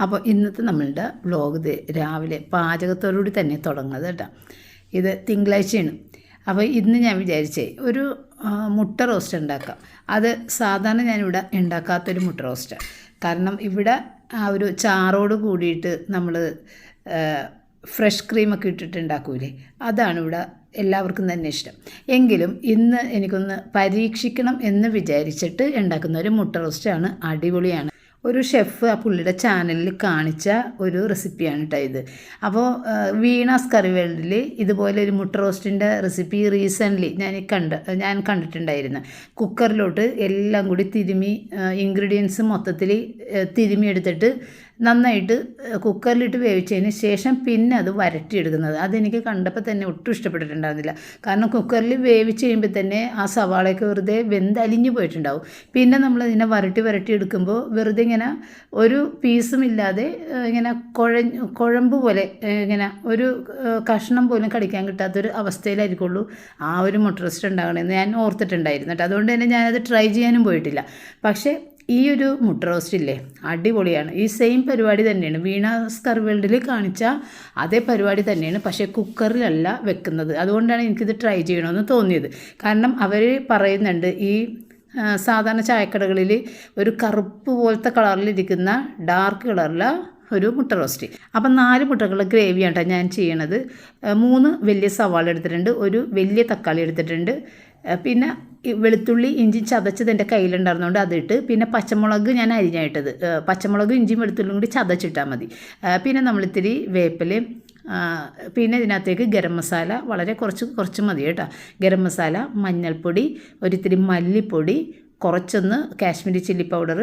അപ്പോൾ ഇന്നത്തെ നമ്മളുടെ വ്ലോഗ് രാവിലെ പാചകത്തോടുകൂടി തന്നെ തുടങ്ങുന്നത് കേട്ടോ. ഇത് തിങ്കളാഴ്ചയാണ്. അപ്പോൾ ഇന്ന് ഞാൻ വിചാരിച്ചേ ഒരു മുട്ട റോസ്റ്റ് ഉണ്ടാക്കാം. അത് സാധാരണ ഞാനിവിടെ ഉണ്ടാക്കാത്തൊരു മുട്ട റോസ്റ്റ് കാരണം ഇവിടെ ആ ഒരു ചാറോട് കൂടിയിട്ട് നമ്മൾ ഫ്രഷ് ക്രീമൊക്കെ ഇട്ടിട്ട് ഉണ്ടാക്കൂലേ? അതാണ് ഇവിടെ എല്ലാവർക്കും തന്നെ ഇഷ്ടം. എങ്കിലും ഇന്ന് എനിക്കൊന്ന് പരീക്ഷിക്കണം എന്ന് വിചാരിച്ചിട്ട് ഉണ്ടാക്കുന്ന ഒരു മുട്ട റോസ്റ്റാണ് അടിപൊളിയാണ്. ഒരു ഷെഫ് ആ പുള്ളിയുടെ ചാനലിൽ കാണിച്ച ഒരു റെസിപ്പിയാണ് കേട്ടോ ഇത്. അപ്പോൾ വീണാസ് കറി വേൾഡിൽ ഇതുപോലെ ഒരു മുട്ട റോസ്റ്റിന്റെ റെസിപ്പി റീസെന്റ്ലി ഞാൻ കണ്ട ഞാൻ കണ്ടിട്ടുണ്ടായിരുന്നു. കുക്കറിലോട്ട് എല്ലാം കൂടി തിരുമി ഇൻഗ്രീഡിയൻസ് മൊത്തത്തിൽ തിരുമി എടുത്തിട്ട് നന്നായിട്ട് കുക്കറിലിട്ട് വേവിച്ചതിന് ശേഷം പിന്നെ അത് വരട്ടിയെടുക്കുന്നത്. അതെനിക്ക് കണ്ടപ്പോൾ തന്നെ ഒട്ടും ഇഷ്ടപ്പെട്ടിട്ടുണ്ടായിരുന്നില്ല. കാരണം കുക്കറിൽ വേവിച്ച് കഴിയുമ്പോൾ തന്നെ ആ സവാളയൊക്കെ വെറുതെ വെന്തലിഞ്ഞു പോയിട്ടുണ്ടാവും. പിന്നെ നമ്മൾ ഇതിനെ വരട്ടി വരട്ടി എടുക്കുമ്പോൾ വെറുതെ ഇങ്ങനെ ഒരു പീസും ഇല്ലാതെ ഇങ്ങനെ കുഴ കുഴമ്പ് പോലെ ഇങ്ങനെ ഒരു കഷ്ണം പോലും കടിക്കാൻ കിട്ടാത്തൊരു അവസ്ഥയിലായിരിക്കുള്ളൂ ആ ഒരു മുട്ട റോസ്റ്റ് ഉണ്ടാകണമെന്ന് ഞാൻ ഓർത്തിട്ടുണ്ടായിരുന്നു കേട്ടോ. അതുകൊണ്ട് തന്നെ ഞാനത് ട്രൈ ചെയ്യാനും പോയിട്ടില്ല. പക്ഷേ ഈ ഒരു മുട്ട റോസ്റ്റ് ഇല്ലേ? അടിപൊളിയാണ്. ഈ സെയിം പരിപാടി തന്നെയാണ്. വീണ സ്കർവേൾഡിൽ കാണിച്ച അതേ പരിപാടി തന്നെയാണ് പക്ഷേ കുക്കറിലല്ല വെക്കുന്നത്. അതുകൊണ്ടാണ് എനിക്കിത് ട്രൈ ചെയ്യണമെന്ന് തോന്നിയത്. കാരണം അവർ പറയുന്നുണ്ട് ഈ സാധാരണ ചായക്കടകളിൽ ഒരു കറുപ്പ് പോലത്തെ കളറിലിരിക്കുന്ന ഡാർക്ക് കളറിലെ ഒരു മുട്ട റോസ്റ്റ് അപ്പം നാല് മുട്ടകളുടെ ഗ്രേവിയാണ് ഞാൻ ചെയ്യണത്. മൂന്ന് വലിയ സവാള എടുത്തിട്ടുണ്ട് ഒരു വലിയ തക്കാളി എടുത്തിട്ടുണ്ട് പിന്നെ വെളുത്തുള്ളി ഇഞ്ചി ചതച്ചത് എന്റെ കയ്യിലുണ്ടായിരുന്നതുകൊണ്ട് അതിട്ട് പിന്നെ പച്ചമുളക് ഞാൻ അരിഞ്ഞായിട്ടത്. പച്ചമുളകും ഇഞ്ചിയും വെളുത്തുള്ളിയും കൂടി ചതച്ചിട്ടാൽ മതി. പിന്നെ നമ്മളിത്തിരി വേപ്പിലയും പിന്നെ ഇതിനകത്തേക്ക് ഗരം മസാല വളരെ കുറച്ച് കുറച്ച് മതി കേട്ടോ. ഗരം മസാല മഞ്ഞൾപ്പൊടി ഒരിത്തിരി മല്ലിപ്പൊടി കുറച്ചൊന്ന് കാശ്മീരി ചില്ലി പൗഡർ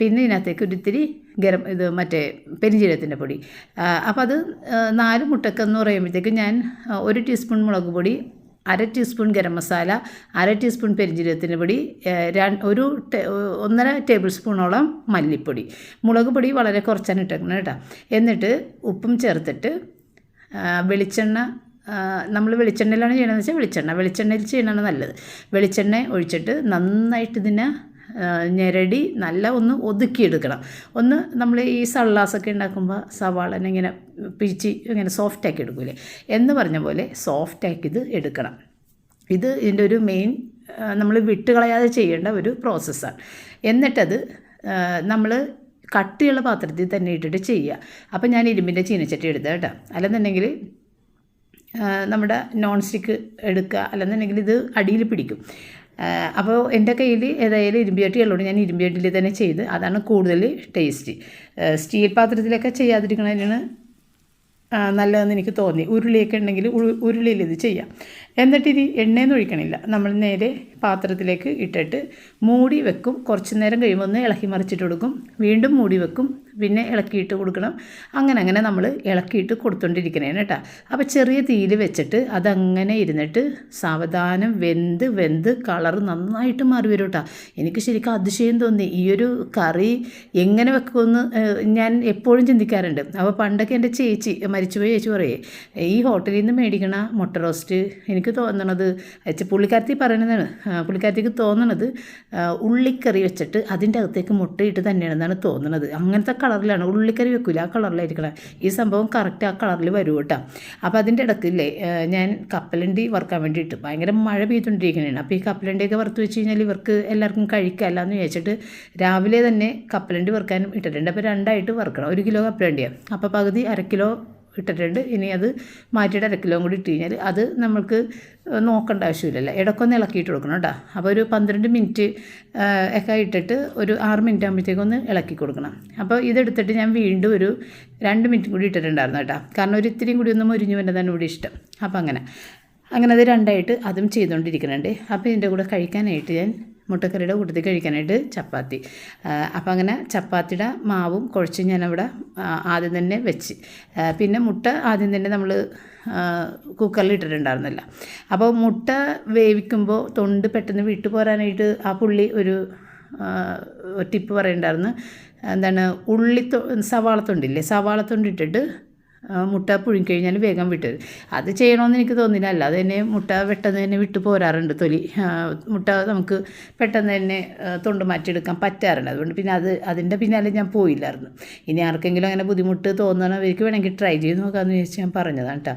പിന്നെ ഇതിനകത്തേക്ക് ഒരിത്തിരി ഗരം ഇത് മറ്റേ പെരിഞ്ജീരകത്തിന്റെ പൊടി. അപ്പോൾ അത് നാല് മുട്ടക്കെന്ന് പറയുമ്പോഴത്തേക്ക് ഞാൻ ഒരു ടീസ്പൂൺ മുളക് പൊടി അര ടീസ്പൂൺ ഗരം മസാല അര ടീസ്പൂൺ പെരിഞ്ജീരകത്തിന്റെ പൊടി ഒരു ഒന്നര ടേബിൾ സ്പൂണോളം മല്ലിപ്പൊടി. മുളക് പൊടി വളരെ കുറച്ചാണ് ഇട്ടേക്കുന്നത് കേട്ടോ. എന്നിട്ട് ഉപ്പും ചേർത്തിട്ട് വെളിച്ചെണ്ണ നമ്മൾ വെളിച്ചെണ്ണയിലാണ് ചെയ്യണമെന്ന് വെച്ചാൽ വെളിച്ചെണ്ണ. വെളിച്ചെണ്ണയിൽ ചെയ്യണമാണ് നല്ലത്. വെളിച്ചെണ്ണ ഒഴിച്ചിട്ട് നന്നായിട്ട് ഇതിനെ ഞെരടി നല്ല ഒന്ന് ഒതുക്കിയെടുക്കണം. ഒന്ന് നമ്മൾ ഈ സള്ളാസൊക്കെ ഉണ്ടാക്കുമ്പോൾ സവാളനെ ഇങ്ങനെ പിഴിച്ച് ഇങ്ങനെ സോഫ്റ്റാക്കി എടുക്കൂലേ? എന്ന് പറഞ്ഞ പോലെ സോഫ്റ്റാക്കി ഇത് എടുക്കണം. ഇത് ഇതിന്റെ ഒരു മെയിൻ നമ്മൾ വിട്ടുകളയാതെ ചെയ്യേണ്ട ഒരു പ്രോസസ്സാണ് എന്നിട്ടത് നമ്മൾ കട്ടിയുള്ള പാത്രത്തിൽ തന്നെ ഇട്ടിട്ട് ചെയ്യുക. അപ്പം ഞാൻ ഇരുമ്പിന്റെ ചീനച്ചട്ടി എടുത്തത് കേട്ടോ. അല്ലെന്നുണ്ടെങ്കിൽ നമ്മുടെ നോൺ സ്റ്റിക്ക് എടുക്കുക. അല്ലെന്നുണ്ടെങ്കിൽ ഇത് അടിയിൽ പിടിക്കും. അപ്പോൾ എന്റെ കയ്യിൽ ഏതായാലും ഇരുമ്പിയട്ടി ഉള്ളതുകൊണ്ട് ഞാൻ ഇരുമ്പിയട്ടിയിൽ തന്നെ ചെയ്ത് അതാണ് കൂടുതൽ ടേസ്റ്റ് സ്റ്റീൽ പാത്രത്തിലൊക്കെ ചെയ്യാതിരിക്കണതിനാണ് ആ, നല്ലതെന്ന് എനിക്ക് തോന്നി. ഉരുളിയൊക്കെ ഉണ്ടെങ്കിൽ ഉരു- ഉരുളിയിൽ ഇത് ചെയ്യാം. എന്നിട്ട് എണ്ണയൊന്നും ഒഴിക്കണില്ല. നമ്മൾ നേരെ പാത്രത്തിലേക്ക് ഇട്ടിട്ട് മൂടി വെക്കും. കുറച്ച് നേരം കഴിയുമ്പോൾ ഒന്ന് ഇളക്കി മറിച്ചിട്ട് കൊടുക്കും. വീണ്ടും മൂടി വെക്കും. പിന്നെ ഇളക്കിയിട്ട് കൊടുക്കണം. അങ്ങനെ അങ്ങനെ നമ്മൾ ഇളക്കിയിട്ട് കൊടുത്തോണ്ടിരിക്കണേണ് കേട്ടോ അപ്പോൾ ചെറിയ തീയിൽ വെച്ചിട്ട് അതങ്ങനെ ഇരുന്നിട്ട് സാവധാനം വെന്ത് വെന്ത് കളർ നന്നായിട്ട് മാറി വരും കേട്ടോ എനിക്ക് ശരിക്കും അതിശയം തോന്നി. ഈ ഒരു കറി എങ്ങനെ വെക്കുമെന്ന് ഞാൻ എപ്പോഴും ചിന്തിക്കാറുണ്ട്. അപ്പോൾ പണ്ടൊക്കെ എന്റെ ചേച്ചി മരിച്ചുപോയ ചേച്ചി പറയേ ഈ ഹോട്ടലിൽ നിന്ന് മേടിക്കണ മുട്ട റോസ്റ്റ് എനിക്ക് തോന്നണത് പുള്ളിക്കാരത്തി പറയണതാണ് പുള്ളിക്കാരത്തിക്ക് തോന്നണത് ഉള്ളിക്കറി വെച്ചിട്ട് അതിന്റെ അകത്തേക്ക് മുട്ടയിട്ട് തന്നെയാണെന്നാണ് തോന്നണത്. അങ്ങനത്തെ കളറിലാണ്. ഉള്ളിക്കറി വെക്കില്ല ആ കളറിലായിരിക്കണം. ഈ സംഭവം കറക്റ്റ് ആ കളറിൽ വരും കേട്ടോ. അപ്പോൾ അതിന്റെ ഇടക്കില്ലേ ഞാൻ കപ്പലണ്ടി വറുക്കാൻ വേണ്ടിയിട്ട് ഭയങ്കര മഴ പെയ്തുകൊണ്ടിരിക്കുന്നതാണ് അപ്പോൾ ഈ കപ്പലണ്ടിയൊക്കെ വറുത്ത് വെച്ച് കഴിഞ്ഞാൽ ഇവർക്ക് എല്ലാവർക്കും കഴിക്കാമല്ല എന്ന് വിചാരിച്ചിട്ട് രാവിലെ തന്നെ കപ്പലണ്ടി വറുക്കാനും ഇട്ടിട്ടുണ്ട്. അപ്പോൾ രണ്ടായിട്ട് വറുക്കണം. ഒരു കിലോ കപ്പലണ്ടിയാണ് അപ്പോൾ പകുതി അര കിലോ ഇട്ടിട്ടുണ്ട്. ഇനി അത് മാറ്റിയിട്ട് അര കിലോ കൂടി ഇട്ട് കഴിഞ്ഞാൽ അത് നമ്മൾക്ക് നോക്കേണ്ട ആവശ്യമില്ലല്ലോ? ഇടയ്ക്കൊന്ന് ഇളക്കിയിട്ട് കൊടുക്കണം കേട്ടോ. അപ്പോൾ ഒരു പന്ത്രണ്ട് മിനിറ്റ് ഒക്കെ ഇട്ടിട്ട് ഒരു ആറ് മിനിറ്റ് ആകുമ്പോഴത്തേക്കൊന്ന് ഇളക്കി കൊടുക്കണം. അപ്പോൾ ഇതെടുത്തിട്ട് ഞാൻ വീണ്ടും ഒരു രണ്ട് മിനിറ്റ് കൂടി ഇട്ടിട്ടുണ്ടായിരുന്നു കേട്ടോ. കാരണം ഒരു ഇത്തിരിയും കൂടി ഒന്ന് മുരിഞ്ഞു വരുന്നതാണ് ഇവിടെ ഇഷ്ടം. അപ്പോൾ അങ്ങനെ. അങ്ങനെ അത് രണ്ടായിട്ട് അതും ചെയ്തുകൊണ്ടിരിക്കുന്നുണ്ട്. അപ്പോൾ ഇതിന്റെ കൂടെ കഴിക്കാനായിട്ട് ഞാൻ മുട്ടക്കറിയുടെ കൂട്ടത്തിൽ കഴിക്കാനായിട്ട് ചപ്പാത്തി. അപ്പോൾ അങ്ങനെ ചപ്പാത്തിയുടെ മാവും കുഴച്ച് ഞാനവിടെ ആദ്യം തന്നെ വെച്ച്. പിന്നെ മുട്ട ആദ്യം തന്നെ നമ്മൾ കുക്കറിൽ ഇട്ടിട്ടുണ്ടായിരുന്നില്ല. അപ്പോൾ മുട്ട വേവിക്കുമ്പോൾ തൊണ്ട് പെട്ടെന്ന് വിട്ടു പോരാനായിട്ട് ആ പുള്ളി ഒരു ടിപ്പ് പറയുന്നുണ്ടായിരുന്നു. എന്താണ് ഉള്ളി സവാളത്തൊണ്ടില്ലേ സവാളത്തൊണ്ടിട്ടിട്ട് മുട്ട പുഴുങ്ങിക്കഴിഞ്ഞാൽ വേഗം വിട്ടത് അത് ചെയ്യണമെന്ന് എനിക്ക് തോന്നില്ല അല്ലാതെ തന്നെ മുട്ട പെട്ടെന്ന് തന്നെ വിട്ട് പോരാറുണ്ട് തൊലി. മുട്ട നമുക്ക് പെട്ടെന്ന് തന്നെ തൊണ്ട് മാറ്റിയെടുക്കാൻ പറ്റാറുണ്ട്. അതുകൊണ്ട് പിന്നെ അത് അതിന്റെ പിന്നാലെ ഞാൻ പോയില്ലായിരുന്നു. ഇനി ആർക്കെങ്കിലും അങ്ങനെ ബുദ്ധിമുട്ട് തോന്നണവർക്ക് വേണമെങ്കിൽ ട്രൈ ചെയ്ത് നോക്കാമെന്ന് ചോദിച്ചാൽ ഞാൻ പറഞ്ഞതാണ് കേട്ടോ.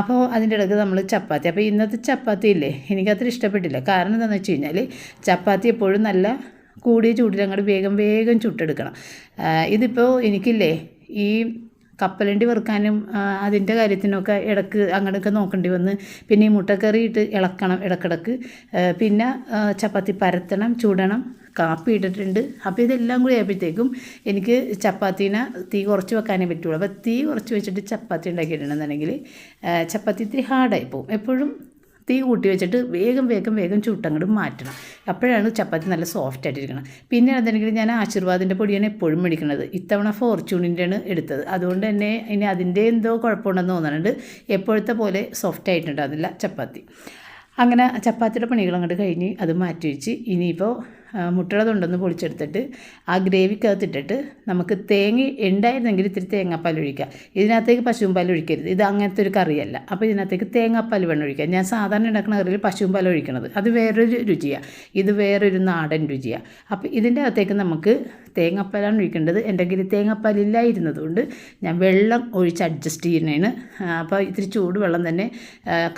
അപ്പോൾ അതിന്റെ ഇടയ്ക്ക് നമ്മൾ ചപ്പാത്തി. അപ്പോൾ ഇന്നത്തെ ചപ്പാത്തി ഇല്ലേ? എനിക്കത്ര ഇഷ്ടപ്പെട്ടില്ല. കാരണം എന്താണെന്ന് വെച്ച് കഴിഞ്ഞാൽ ചപ്പാത്തി എപ്പോഴും നല്ല കൂടിയ ചൂടിൽ വേഗം വേഗം ചുട്ടെടുക്കണം. ഇതിപ്പോൾ എനിക്കില്ലേ ഈ കപ്പലണ്ടി വെറുക്കാനും അതിന്റെ കാര്യത്തിനൊക്കെ ഇടയ്ക്ക് അങ്ങനെയൊക്കെ നോക്കേണ്ടി വന്ന് പിന്നെ ഈ മുട്ടക്കറി ഇട്ട് ഇളക്കണം ഇടക്കിടക്ക്. പിന്നെ ചപ്പാത്തി പരത്തണം ചൂടണം കാപ്പി ഇട്ടിട്ടുണ്ട്. അപ്പോൾ ഇതെല്ലാം കൂടി ആയപ്പോഴത്തേക്കും എനിക്ക് ചപ്പാത്തീനെ തീ കുറച്ച് വെക്കാനേ പറ്റുള്ളൂ. അപ്പോൾ തീ കുറച്ച് വെച്ചിട്ട് ചപ്പാത്തി ഉണ്ടാക്കിയിട്ടുണ്ടെന്നുണ്ടെങ്കിൽ ചപ്പാത്തി ഇത്തിരി ഹാർഡായി പോകും. എപ്പോഴും തീ കൂട്ടി വെച്ചിട്ട് വേഗം വേഗം വേഗം ചുട്ടങ്ങോട്ട് മാറ്റണം. അപ്പോഴാണ് ചപ്പാത്തി നല്ല സോഫ്റ്റ് ആയിട്ടിരിക്കണം പിന്നെ എന്തെങ്കിലും ഞാൻ ആശീർവാദിന്റെ പൊടിയാണ് എപ്പോഴും മേടിക്കുന്നത് ഇത്തവണ ഫോർച്യൂണിന്റെയാണ് എടുത്തത്. അതുകൊണ്ട് തന്നെ ഇനി അതിന്റെ എന്തോ കുഴപ്പമുണ്ടെന്ന് തോന്നുന്നുണ്ട് എപ്പോഴത്തെ പോലെ സോഫ്റ്റ് ആയിട്ടുണ്ടാകുന്നില്ല ചപ്പാത്തി. അങ്ങനെ ചപ്പാത്തിയുടെ പണികൾ അങ്ങോട്ട് കഴിഞ്ഞ് അത് മാറ്റി വെച്ച് ഇനിയിപ്പോൾ മുട്ടയുടെ പൊളിച്ചെടുത്തിട്ട് ആ ഗ്രേവിക്കകത്തിട്ടിട്ട് നമുക്ക് തേങ്ങ ഉണ്ടായിരുന്നെങ്കിൽ ഇത്തിരി തേങ്ങാപ്പാൽ ഒഴിക്കുക. ഇതിനകത്തേക്ക് പശുമ്പാൽ പാൽ ഒഴിക്കരുത്. ഇത് അങ്ങനത്തെ ഒരു കറിയല്ല. അപ്പോൾ ഇതിനകത്തേക്ക് തേങ്ങാപ്പാൽ വേണം ഒഴിക്കുക. ഞാൻ സാധാരണ ഉണ്ടാക്കുന്ന കറിയിൽ പശുമ്പാൽ പാൽ ഒഴിക്കണത്. അത് വേറൊരു രുചിയാണ് ഇത് വേറൊരു നാടൻ രുചിയാണ് അപ്പോൾ ഇതിന്റെ അകത്തേക്ക് നമുക്ക് തേങ്ങാപ്പാലാണ് ഒഴിക്കേണ്ടത്. എന്റെ കയ്യിൽ തേങ്ങാപ്പാലില്ലായിരുന്നതുകൊണ്ട് ഞാൻ വെള്ളം ഒഴിച്ച് അഡ്ജസ്റ്റ് ചെയ്യുന്നതാണ്. അപ്പോൾ ഇത്തിരി ചൂട് വെള്ളം തന്നെ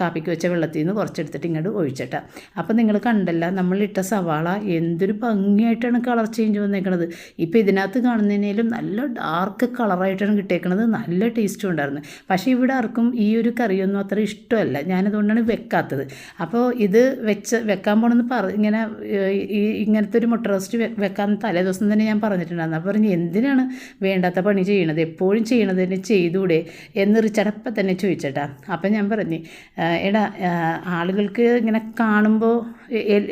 കാപ്പിക്ക് വെച്ച വെള്ളത്തിൽ നിന്ന് കുറച്ചെടുത്തിട്ട് ഇങ്ങോട്ട് ഒഴിച്ചിട്ടാ. അപ്പോൾ നിങ്ങൾ കണ്ടല്ല നമ്മളിട്ട സവാള എന്തൊരു ഭംഗിയായിട്ടാണ് കളർ ചേഞ്ച് വന്നേക്കണത്. ഇപ്പോൾ ഇതിനകത്ത് കാണുന്നതിനേലും നല്ല ഡാർക്ക് കളറായിട്ടാണ് കിട്ടിയേക്കണത് നല്ല ടേസ്റ്റും ഉണ്ടായിരുന്നു. പക്ഷേ ഇവിടെ ആർക്കും ഈ ഒരു കറിയൊന്നും അത്ര ഇഷ്ടമല്ല. ഞാനതുകൊണ്ടാണ് വെക്കാത്തത്. അപ്പോൾ ഇത് വെച്ച് വെക്കാൻ പോണെന്ന് പറ ഇങ്ങനെ ഈ ഇങ്ങനത്തെ ഒരു മുട്ട റോസ്റ്റ് വെക്കാൻ തലേ ദിവസം തന്നെ ഞാൻ പറഞ്ഞിട്ടുണ്ടായിരുന്നു. അപ്പോൾ പറഞ്ഞു എന്തിനാണ് വേണ്ടാത്ത പണി ചെയ്യണത്? എപ്പോഴും ചെയ്യണത് തന്നെ ചെയ്തുകൂടെ എന്ന് റിച്ചടപ്പം തന്നെ ചോദിച്ചേട്ടാ. അപ്പം ഞാൻ പറഞ്ഞു എടാ ആളുകൾക്ക് ഇങ്ങനെ കാണുമ്പോൾ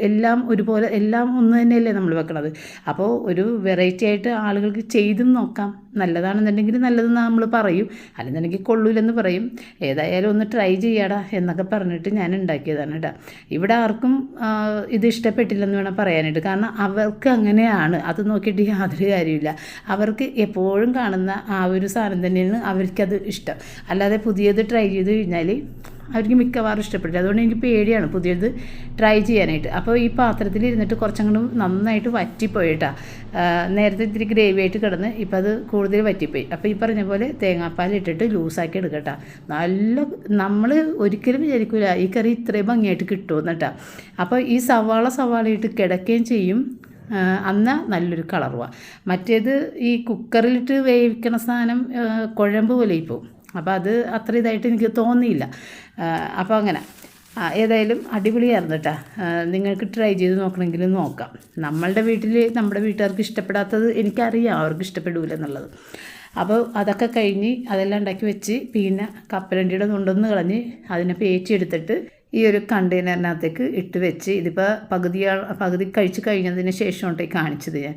എല്ലാം ഒരുപോലെ എല്ലാം ഒന്ന് തന്നെയല്ലേ നമ്മൾ വെക്കണത്? അപ്പോൾ ഒരു വെറൈറ്റി ആയിട്ട് ആളുകൾക്ക് ചെയ്തും നോക്കാം. നല്ലതാണെന്നുണ്ടെങ്കിൽ നല്ലതെന്ന് നമ്മൾ പറയും. അല്ലെന്നുണ്ടെങ്കിൽ കൊള്ളൂലെന്ന് പറയും. ഏതായാലും ഒന്ന് ട്രൈ ചെയ്യാടാ എന്നൊക്കെ പറഞ്ഞിട്ട് ഞാൻ ഉണ്ടാക്കിയതാണ് കേട്ടോ ഇവിടെ ആർക്കും ഇത് ഇഷ്ടപ്പെട്ടില്ലെന്ന് വേണം പറയാനായിട്ട്. കാരണം അവർക്ക് അങ്ങനെയാണ്. അത് നോക്കിയിട്ട് യാതൊരു കാര്യമില്ല അവർക്ക് എപ്പോഴും കാണുന്ന ആ ഒരു സാധനം തന്നെയാണ് അവർക്കത് ഇഷ്ടം. അല്ലാതെ പുതിയത് ട്രൈ ചെയ്ത് കഴിഞ്ഞാൽ അവർക്ക് മിക്കവാറും ഇഷ്ടപ്പെട്ടില്ല. അതുകൊണ്ട് എനിക്ക് പേടിയാണ് പുതിയത് ട്രൈ ചെയ്യാനായിട്ട്. അപ്പോൾ ഈ പാത്രത്തിൽ ഇരുന്നിട്ട് കുറച്ചങ്ങോട്ട് നന്നായിട്ട് വറ്റിപ്പോയിട്ടാ. നേരത്തെ ഇത്തിരി ഗ്രേവി ആയിട്ട് കിടന്ന് ഇപ്പോൾ അത് കൂടുതൽ വറ്റിപ്പോയി. അപ്പോൾ ഈ പറഞ്ഞ പോലെ തേങ്ങാപ്പാൽ ഇട്ടിട്ട് ലൂസാക്കി എടുക്കട്ടാ. നല്ല നമ്മൾ ഒരിക്കലും വിചാരിക്കില്ല ഈ കറി ഇത്രയും ഭംഗിയായിട്ട് കിട്ടുമെന്ന് കേട്ടോ അപ്പോൾ ഈ സവാള സവാളയിട്ട് കിടക്കുകയും ചെയ്യും. അന്ന് നല്ലൊരു കളറുവാണ് മറ്റേത് ഈ കുക്കറിലിട്ട് വേവിക്കണ സാധനം കുഴമ്പ് പോലെ ഇപ്പോൾ അപ്പോൾ അത് അത്ര ഇതായിട്ട് എനിക്ക് തോന്നിയില്ല. അപ്പോൾ അങ്ങനെ. ഏതായാലും അടിപൊളിയായിരുന്നു കേട്ടോ. നിങ്ങൾക്ക് ട്രൈ ചെയ്ത് നോക്കണമെങ്കിൽ നോക്കാം. നമ്മളുടെ വീട്ടിൽ നമ്മുടെ വീട്ടുകാർക്ക് ഇഷ്ടപ്പെടാത്തത് എനിക്കറിയാം. അവർക്ക് ഇഷ്ടപ്പെടില്ല എന്നുള്ളത്. അപ്പോൾ അതൊക്കെ കഴിഞ്ഞ് അതെല്ലാം ഉണ്ടാക്കി വെച്ച് പിന്നെ കപ്പലണ്ടിയുടെ നുണ്ടൊന്ന് കളഞ്ഞ് അതിനെ പേച്ചെടുത്തിട്ട് ഈ ഒരു കണ്ടെയ്നറിനകത്തേക്ക് ഇട്ട് വെച്ച് ഇതിപ്പോൾ പകുതി പകുതി കഴിച്ച് കഴിഞ്ഞതിന് ശേഷമാണ് കാണിച്ചത് ഞാൻ.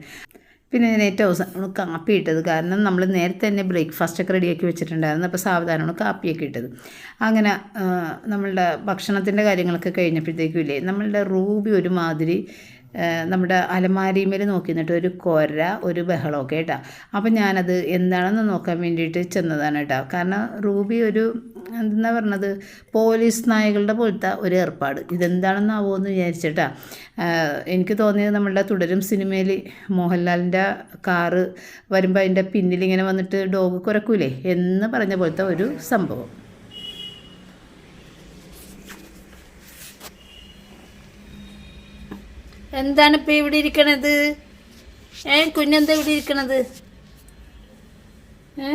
പിന്നെ ഞാൻ ഏറ്റവും അവസാനം കാപ്പി ഇട്ടത്. കാരണം നമ്മൾ നേരത്തെ തന്നെ ബ്രേക്ക്ഫാസ്റ്റ് ഒക്കെ റെഡിയാക്കി വെച്ചിട്ടുണ്ടായിരുന്നു. അപ്പോൾ സാവധാനമാണ് കാപ്പിയൊക്കെ ഇട്ടത്. അങ്ങനെ നമ്മളുടെ ഭക്ഷണത്തിന്റെ കാര്യങ്ങളൊക്കെ കഴിഞ്ഞപ്പോഴത്തേക്കും ഇല്ലേ നമ്മളുടെ റൂബി ഒരുമാതിരി നമ്മുടെ അലമാരിമേൽ നോക്കി നിന്നിട്ട് ഒരു കൊര ഒരു ബഹളമൊക്കെ കേട്ടോ. അപ്പം ഞാനത് എന്താണെന്ന് നോക്കാൻ വേണ്ടിയിട്ട് ചെന്നതാണ് കേട്ടോ. കാരണം റൂബി ഒരു എന്താ പറഞ്ഞത് പോലീസ് നായകളുടെ പോലത്തെ ഒരു ഏർപ്പാട്. ഇതെന്താണെന്നാവോ എന്ന് വിചാരിച്ചിട്ടാ എനിക്ക് തോന്നിയത് നമ്മളുടെ തുടരും സിനിമയിൽ മോഹൻലാലിന്റെ കാറ് വരുമ്പോൾ അതിന്റെ പിന്നിലിങ്ങനെ വന്നിട്ട് ഡോഗ് കുരക്കൂലേ എന്ന് പറഞ്ഞ പോലത്തെ ഒരു സംഭവം. എന്താണ് ഇപ്പൊ ഇവിടെ ഇരിക്കണത്? ഏ കുഞ്ഞെന്താ ഇവിടെ ഇരിക്കണത്? ഏ?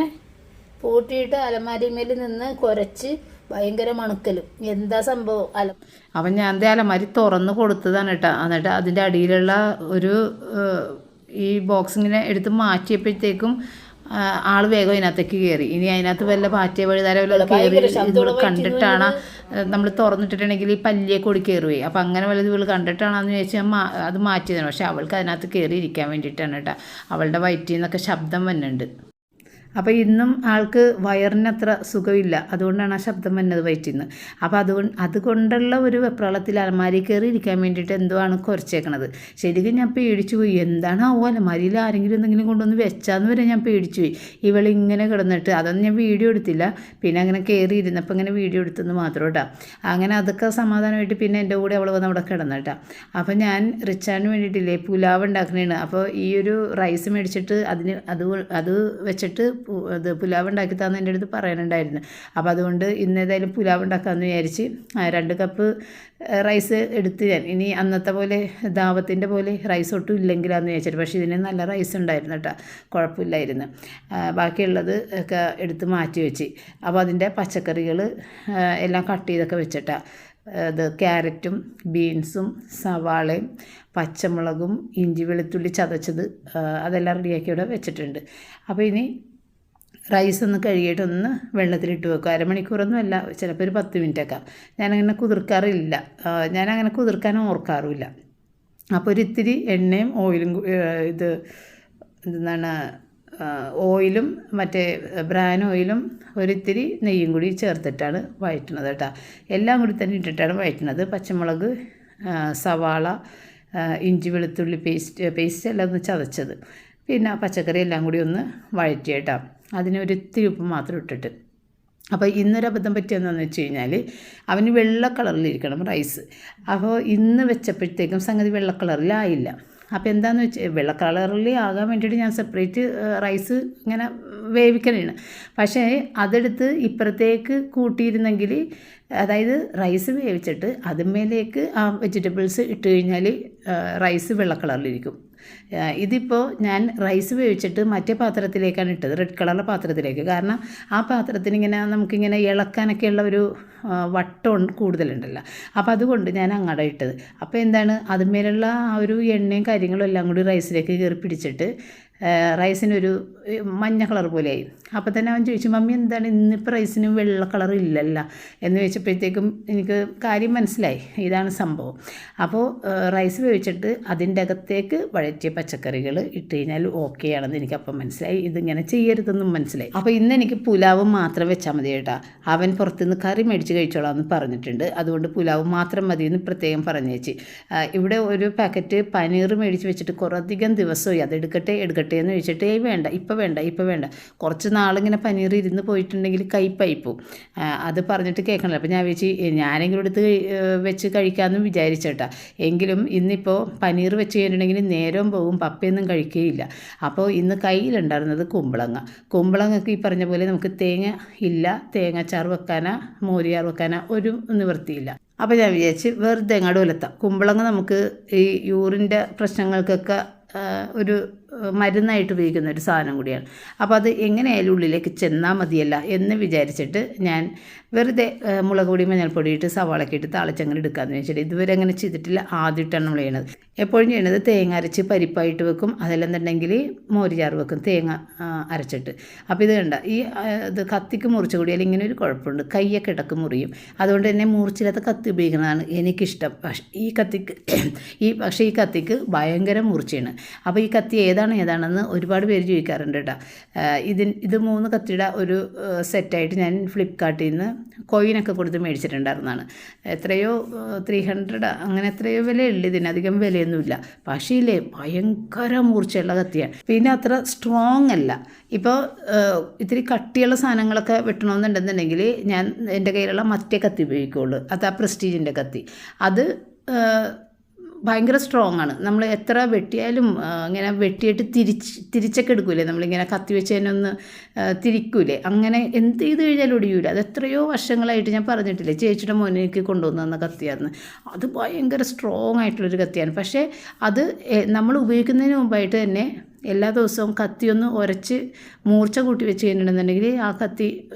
പൂട്ടിയിട്ട് അലമാരിമേൽ നിന്ന് കുരച്ച് ഭയങ്കര മണുക്കലും. എന്താ സംഭവം? അല അവൻ ഞാൻ എന്താ അലമാരി തുറന്ന് കൊടുത്തതാണ് കേട്ടോ. എന്നിട്ട് അതിന്റെ അടിയിലുള്ള ഒരു ഈ ബോക്സിങ്ങിനെ എടുത്ത് മാറ്റിയപ്പോഴത്തേക്കും ആ, ആൾ വേഗം അതിനകത്തേക്ക് കയറി ഇനി അതിനകത്ത് വല്ല പാറ്റിയ വഴുതാര വല്ല കയറി കണ്ടിട്ടാണ് നമ്മൾ തുറന്നിട്ടിട്ടുണ്ടെങ്കിൽ ഈ പല്ലിയെ കൂടി കയറുകയെ അപ്പം അങ്ങനെ വല്ലത് ഇവൾ കണ്ടിട്ടാണെന്ന് ചോദിച്ചാൽ മാ- അത് മാറ്റിയതാണ്. പക്ഷെ അവൾക്ക് അതിനകത്ത് കയറി ഇരിക്കാൻ വേണ്ടിയിട്ടാണ് കേട്ടോ. അവളുടെ വയറ്റിൽ നിന്നൊക്കെ ശബ്ദം വന്നുണ്ട് അപ്പോൾ ഇന്നും ആൾക്ക് വയറിനത്ര സുഖമില്ല. അതുകൊണ്ടാണ് ആ ശബ്ദം വന്നത് വയറ്റിൽ അപ്പോൾ അതുകൊണ്ട് അതുകൊണ്ടുള്ള ഒരു വെപ്രാളത്തിൽ അലമാരി കയറി ഇരിക്കാൻ വേണ്ടിയിട്ട് എന്തോ ആണ് കുറച്ചേക്കണത്? ശരിക്കും ഞാൻ പേടിച്ചു പോയി. എന്താണ് ആവോ? അലമാരിയിൽ ആരെങ്കിലും എന്തെങ്കിലും കൊണ്ടുവന്ന് വെച്ചാന്ന് വരെ ഞാൻ പേടിച്ചു പോയി. ഇവളിങ്ങനെ കിടന്നിട്ട് അതൊന്നും ഞാൻ വീഡിയോ എടുത്തില്ല. പിന്നെ അങ്ങനെ കയറി ഇരുന്നപ്പോൾ ഇങ്ങനെ വീഡിയോ എടുത്തെന്ന് മാത്രം കേട്ടോ. അങ്ങനെ അതൊക്കെ സമാധാനമായിട്ട് പിന്നെ എന്റെ കൂടെ അവൾ വന്ന് അവിടെ കിടന്നിട്ടാ അപ്പോൾ ഞാൻ റിച്ചാന് വേണ്ടിയിട്ടില്ലേ പുലാവ് ഉണ്ടാക്കണേണ് അപ്പോൾ ഈ ഒരു റൈസ് മേടിച്ചിട്ട് അതിന് അത് അത് വെച്ചിട്ട് ഇത് പുലാവ് ഉണ്ടാക്കി തന്നെ എന്റെ അടുത്ത് പറയാനുണ്ടായിരുന്നു. അപ്പോൾ അതുകൊണ്ട് ഇന്ന് ഏതായാലും പുലാവ് ഉണ്ടാക്കാമെന്ന് വിചാരിച്ച് രണ്ട് കപ്പ് റൈസ് എടുത്ത് ഞാൻ. ഇനി അന്നത്തെ പോലെ ദാവത്തിന്റെ പോലെ റൈസ് ഒട്ടും ഇല്ലെങ്കിലാന്ന് വിചാരിച്ചിട്ട് പക്ഷേ ഇതിന് നല്ല റൈസ് ഉണ്ടായിരുന്നു കേട്ടോ. കുഴപ്പമില്ലായിരുന്നു. ബാക്കിയുള്ളത് ഒക്കെ എടുത്ത് മാറ്റി വെച്ച്. അപ്പോൾ അതിന്റെ പച്ചക്കറികൾ എല്ലാം കട്ട് ചെയ്തൊക്കെ വെച്ചിട്ടാണ് അത് ക്യാരറ്റും ബീൻസും സവാളയും പച്ചമുളകും ഇഞ്ചി വെളുത്തുള്ളി ചതച്ചത് അതെല്ലാം റെഡിയാക്കി ഇവിടെ വെച്ചിട്ടുണ്ട്. അപ്പോൾ ഇനി റൈസ് ഒന്ന് കഴുകിയിട്ട് ഒന്ന് വെള്ളത്തിലിട്ട് വെക്കും. അരമണിക്കൂറൊന്നും അല്ല ചിലപ്പോൾ ഒരു പത്ത് മിനിറ്റൊക്കെ. ഞാനങ്ങനെ കുതിർക്കാറില്ല. ഞാനങ്ങനെ കുതിർക്കാൻ ഓർക്കാറുമില്ല. അപ്പോൾ ഒരു ഇത്തിരി എണ്ണയും ഓയിലും ഇത് എന്താണ് ഓയിലും മറ്റേ ബ്രാൻ ഓയിലും ഒരിത്തിരി നെയ്യും കൂടി ചേർത്തിട്ടാണ് വഴറ്റണത് കേട്ടോ. എല്ലാം കൂടി തന്നെ ഇട്ടിട്ടാണ് വഴറ്റണത് പച്ചമുളക് സവാള ഇഞ്ചി വെളുത്തുള്ളി പേസ്റ്റ് പേസ്റ്റ് എല്ലാം ഒന്ന് ചതച്ചത്. പിന്നെ പച്ചക്കറി എല്ലാം കൂടി ഒന്ന് വഴറ്റി കേട്ടോ അതിന് ഒരു ഇത്തിരി ഉപ്പ് മാത്രം ഇട്ടിട്ട്. അപ്പോൾ ഇന്നൊരു അബദ്ധം പറ്റിയെന്നു വെച്ച് കഴിഞ്ഞാൽ അവന് വെള്ള കളറിലിരിക്കണം റൈസ്. അപ്പോൾ ഇന്ന് വെച്ചപ്പോഴത്തേക്കും സംഗതി വെള്ള കളറിലായില്ല. അപ്പോൾ എന്താണെന്ന് വെച്ചാൽ വെള്ള കളറിൽ ആകാൻ വേണ്ടിയിട്ട് ഞാൻ സെപ്പറേറ്റ് റൈസ് ഇങ്ങനെ വേവിക്കലാണ്. പക്ഷേ അതെടുത്ത് ഇപ്പുറത്തേക്ക് കൂട്ടിയിരുന്നെങ്കിൽ അതായത് റൈസ് വേവിച്ചിട്ട് അതിന്മേലേക്ക് ആ വെജിറ്റബിൾസ് ഇട്ട് കഴിഞ്ഞാൽ റൈസ് വെള്ള കളറിലിരിക്കും. ഇതിപ്പോൾ ഞാൻ റൈസ് വേവിച്ചിട്ട് മറ്റേ പാത്രത്തിലേക്കാണ് ഇട്ടത് റെഡ് കളറിലെ പാത്രത്തിലേക്ക്. കാരണം ആ പാത്രത്തിന് ഇങ്ങനെ നമുക്കിങ്ങനെ ഇളക്കാനൊക്കെയുള്ള ഒരു വട്ടം കൂടുതലുണ്ടല്ലോ. അപ്പോൾ അതുകൊണ്ട് ഞാൻ അങ്ങടെ ഇട്ടത്. അപ്പോൾ എന്താണ്? അതുമേലുള്ള ആ ഒരു എണ്ണയും കാര്യങ്ങളും എല്ലാം കൂടി റൈസിലേക്ക് കയറി പിടിച്ചിട്ട് റൈസിനൊരു മഞ്ഞ കളർ പോലെയായി. അപ്പോൾ തന്നെ അവൻ ചോദിച്ചു മമ്മി എന്താണ്? ഇന്നിപ്പോൾ റൈസിന് വെള്ള കളർ ഇല്ലല്ല. എന്ന് ചോദിച്ചപ്പോഴത്തേക്കും എനിക്ക് കാര്യം മനസ്സിലായി. ഇതാണ് സംഭവം. അപ്പോൾ റൈസ് വേവിച്ചിട്ട് അതിന്റെ അകത്തേക്ക് വഴറ്റിയ പച്ചക്കറികൾ ഇട്ട് കഴിഞ്ഞാൽ ഓക്കെ ആണെന്ന് എനിക്കപ്പം മനസ്സിലായി. ഇതിങ്ങനെ ചെയ്യരുതെന്നും മനസ്സിലായി. അപ്പോൾ ഇന്ന് എനിക്ക് പുലാവ് മാത്രം വെച്ചാൽ മതി കേട്ടോ. അവൻ പുറത്തുനിന്ന് കറി മേടിച്ച് കഴിച്ചോളാം എന്ന് പറഞ്ഞിട്ടുണ്ട്. അതുകൊണ്ട് പുലാവ് മാത്രം മതി എന്ന് പ്രത്യേകം പറഞ്ഞേച്ച്. ഇവിടെ ഒരു പാക്കറ്റ് പനീർ മേടിച്ച് വെച്ചിട്ട് കുറേ അധികം ദിവസമായി. അത് എടുക്കട്ടെ എടുക്കട്ടെ എന്ന് ചോദിച്ചിട്ട് ഏയ് വേണ്ട ഇപ്പോൾ വേണ്ട ഇപ്പോൾ വേണ്ട. കുറച്ച് നാളിങ്ങനെ പനീർ ഇരുന്ന് പോയിട്ടുണ്ടെങ്കിൽ കയ്പായി പോവും അത് പറഞ്ഞിട്ട് കേൾക്കണല്ലോ. അപ്പോൾ ഞാൻ വെച്ച് ഞാനെങ്കിലും എടുത്ത് വെച്ച് കഴിക്കാമെന്ന് വിചാരിച്ചേട്ടാ. എങ്കിലും ഇന്നിപ്പോൾ പനീർ വെച്ച് കഴിഞ്ഞിട്ടുണ്ടെങ്കിൽ നേരവും പോകും പപ്പയൊന്നും കഴിക്കുകയില്ല അപ്പോൾ ഇന്ന് കയ്യിലുണ്ടായിരുന്നത് കുമ്പളങ്ങ. കുമ്പളങ്ങക്ക് ഈ പറഞ്ഞ പോലെ നമുക്ക് തേങ്ങ ഇല്ല തേങ്ങാച്ചാർ വെക്കാനാ മോരിയാർ വെക്കാനാ ഒരു നിവൃത്തിയില്ല. അപ്പോൾ ഞാൻ വിചാരിച്ച് വെറുതെ അങ്ങോട്ട് ഉലത്താം കുമ്പളങ്ങ നമുക്ക് ഈ യൂറിന്റെ പ്രശ്നങ്ങൾക്കൊക്കെ ഒരു മരുന്നായിട്ട് ഉപയോഗിക്കുന്ന ഒരു സാധനം കൂടിയാണ്. അപ്പോൾ അത് എങ്ങനെയായാലും ഉള്ളിലേക്ക് ചെന്നാൽ മതിയല്ല എന്ന് വിചാരിച്ചിട്ട് ഞാൻ വെറുതെ മുളക് പൊടി മഞ്ഞൾപ്പൊടി ഇട്ട് സവാളൊക്കെ ഇട്ട് താളിച്ചങ്ങനെ എടുക്കാമെന്ന് വെച്ചിട്ട് ഇതുവരെ അങ്ങനെ ചെയ്തിട്ടില്ല. ആദ്യമായിട്ടാണ് നമ്മൾ ചെയ്യണത്. എപ്പോഴും ചെയ്യണത് തേങ്ങ അരച്ച് പരിപ്പായിട്ട് വെക്കും. അതല്ലെന്നുണ്ടെങ്കിൽ മോരുചാറ് വെക്കും തേങ്ങ അരച്ചിട്ട്. അപ്പോൾ ഇത് കണ്ട ഈ ഇത് കത്തിക്ക് മുറിച്ച് കൂടിയാൽ ഇങ്ങനെ ഒരു കുഴപ്പമുണ്ട്. കയ്യൊക്കെ ഇടയ്ക്ക് മുറിയും. അതുകൊണ്ട് തന്നെ മുറിച്ചില്ലാത്ത കത്തി ഉപയോഗിക്കുന്നതാണ് എനിക്കിഷ്ടം. പക്ഷേ ഈ കത്തിക്ക് ഈ പക്ഷേ ഈ കത്തിക്ക് ഭയങ്കര മൂർച്ചയാണ് അപ്പോൾ ഈ കത്തി ഏതാണ് ഏതാണെന്ന് ഒരുപാട് പേര് ചോദിക്കാറുണ്ട് കേട്ടോ. ഇതിൻ ഇത് മൂന്ന് കത്തിയുടെ ഒരു സെറ്റായിട്ട് ഞാൻ ഫ്ലിപ്കാർട്ടിൽ നിന്ന് കോയിനൊക്കെ കൊടുത്ത് മേടിച്ചിട്ടുണ്ടായിരുന്നതാണ്. എത്രയോ ത്രീ ഹൺഡ്രഡ് അങ്ങനെ എത്രയോ വിലയുള്ളൂ ഇതിന്. അധികം വിലയൊന്നുമില്ല. പക്ഷേ ഭയങ്കര മൂർച്ചയുള്ള കത്തിയാണ്. പിന്നെ അത്ര സ്ട്രോങ് അല്ല. ഇപ്പോൾ ഇത്തിരി കട്ടിയുള്ള സാധനങ്ങളൊക്കെ വെട്ടണമെന്നുണ്ടെന്നുണ്ടെങ്കിൽ ഞാൻ എന്റെ കയ്യിലുള്ള മറ്റേ കത്തി ഉപയോഗിക്കുകയുള്ളൂ അത് ആ പ്രസ്റ്റീജിന്റെ കത്തി. അത് ഭയങ്കര സ്ട്രോങ് ആണ്. നമ്മൾ എത്ര വെട്ടിയാലും ഇങ്ങനെ വെട്ടിയിട്ട് തിരിച്ച് തിരിച്ചൊക്കെ എടുക്കൂലേ? നമ്മളിങ്ങനെ കത്തി വെച്ച് തന്നെ ഒന്ന് തിരിക്കൂലേ? അങ്ങനെ എന്ത് ചെയ്ത് കഴിഞ്ഞാലും ഒടിയൂല. അത് എത്രയോ വർഷങ്ങളായിട്ട് ഞാൻ പറഞ്ഞിട്ടില്ലേ ചേച്ചിയുടെ മോനെ കൊണ്ടുവന്ന് തന്ന കത്തിയായിരുന്നു അത് ഭയങ്കര സ്ട്രോങ് ആയിട്ടുള്ളൊരു കത്തിയാണ്. പക്ഷേ അത് നമ്മൾ ഉപയോഗിക്കുന്നതിന് മുമ്പായിട്ട് തന്നെ എല്ലാ ദിവസവും കത്തിയൊന്ന് ഉരച്ച് മൂർച്ച കൂട്ടി വെച്ച് കഴിഞ്ഞിട്ടുണ്ടെന്നുണ്ടെങ്കിൽ ആ കത്തി